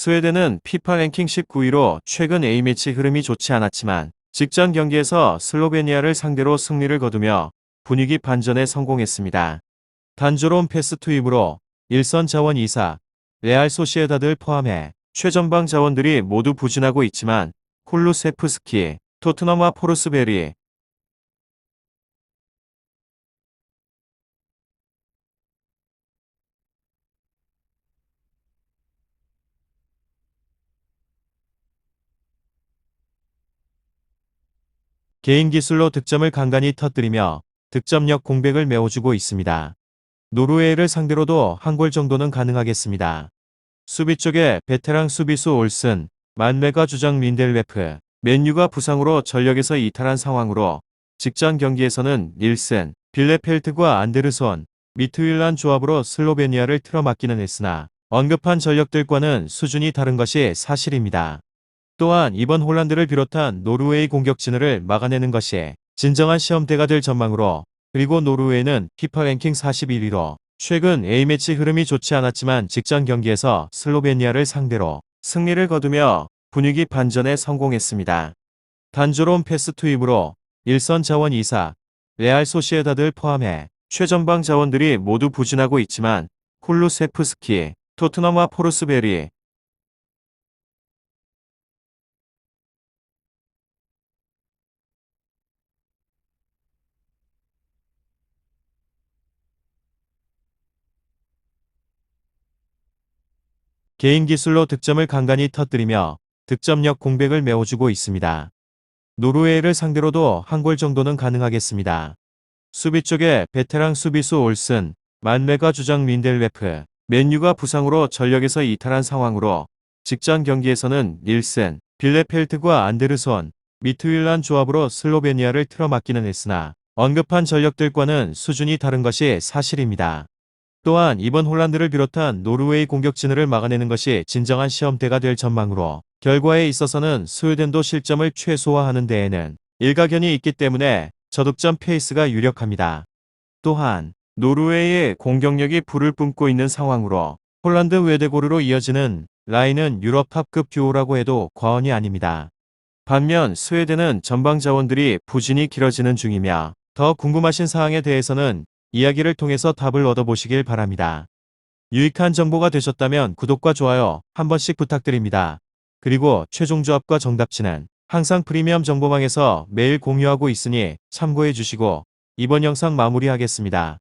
스웨덴은 피파 랭킹 19위로 최근 A매치 흐름이 좋지 않았지만 직전 경기에서 슬로베니아를 상대로 승리를 거두며 분위기 반전에 성공했습니다. 단조로운 패스 투입으로 일선 자원 2사, 레알 소시에다들 포함해 최전방 자원들이 모두 부진하고 있지만 콜루세프스키, 토트넘과 포르스베리, 개인 기술로 득점을 간간히 터뜨리며 득점력 공백을 메워주고 있습니다. 노르웨이를 상대로도 한 골 정도는 가능하겠습니다. 수비 쪽에 베테랑 수비수 올슨, 만메가 주장 린델웨프, 맨유가 부상으로 전력에서 이탈한 상황으로 직전 경기에서는 닐슨, 빌레펠트과 안데르손, 미트윌란 조합으로 슬로베니아를 틀어막기는 했으나 언급한 전력들과는 수준이 다른 것이 사실입니다. 또한 이번 홀란드를 비롯한 노르웨이 공격 진을을 막아내는 것이 진정한 시험대가 될 전망으로 그리고 노르웨이는 피파 랭킹 41위로 최근 A매치 흐름이 좋지 않았지만 직전 경기에서 슬로베니아를 상대로 승리를 거두며 분위기 반전에 성공했습니다. 단조로운 패스 투입으로 일선 자원 2사, 레알 소시에다들 포함해 최전방 자원들이 모두 부진하고 있지만 쿨루세프스키, 토트넘과 포르스베리, 개인 기술로 득점을 간간히 터뜨리며 득점력 공백을 메워주고 있습니다. 노르웨이를 상대로도 한 골 정도는 가능하겠습니다. 수비 쪽에 베테랑 수비수 올슨, 만메가 주장 린델웨프, 맨유가 부상으로 전력에서 이탈한 상황으로 직전 경기에서는 닐슨, 빌레펠트과 안데르손, 미트윌란 조합으로 슬로베니아를 틀어막기는 했으나 언급한 전력들과는 수준이 다른 것이 사실입니다. 또한 이번 홀란드를 비롯한 노르웨이 공격 진을을 막아내는 것이 진정한 시험대가 될 전망으로 결과에 있어서는 스웨덴도 실점을 최소화하는 데에는 일가견이 있기 때문에 저득점 페이스가 유력합니다. 또한 노르웨이의 공격력이 불을 뿜고 있는 상황으로 홀란드 외대고르로 이어지는 라인은 유럽 탑급 듀오라고 해도 과언이 아닙니다. 반면 스웨덴은 전방 자원들이 부진이 길어지는 중이며 더 궁금하신 사항에 대해서는 이야기를 통해서 답을 얻어보시길 바랍니다. 유익한 정보가 되셨다면 구독과 좋아요 한 번씩 부탁드립니다. 그리고 최종 조합과 정답치는 항상 프리미엄 정보망에서 매일 공유하고 있으니 참고해 주시고 이번 영상 마무리하겠습니다.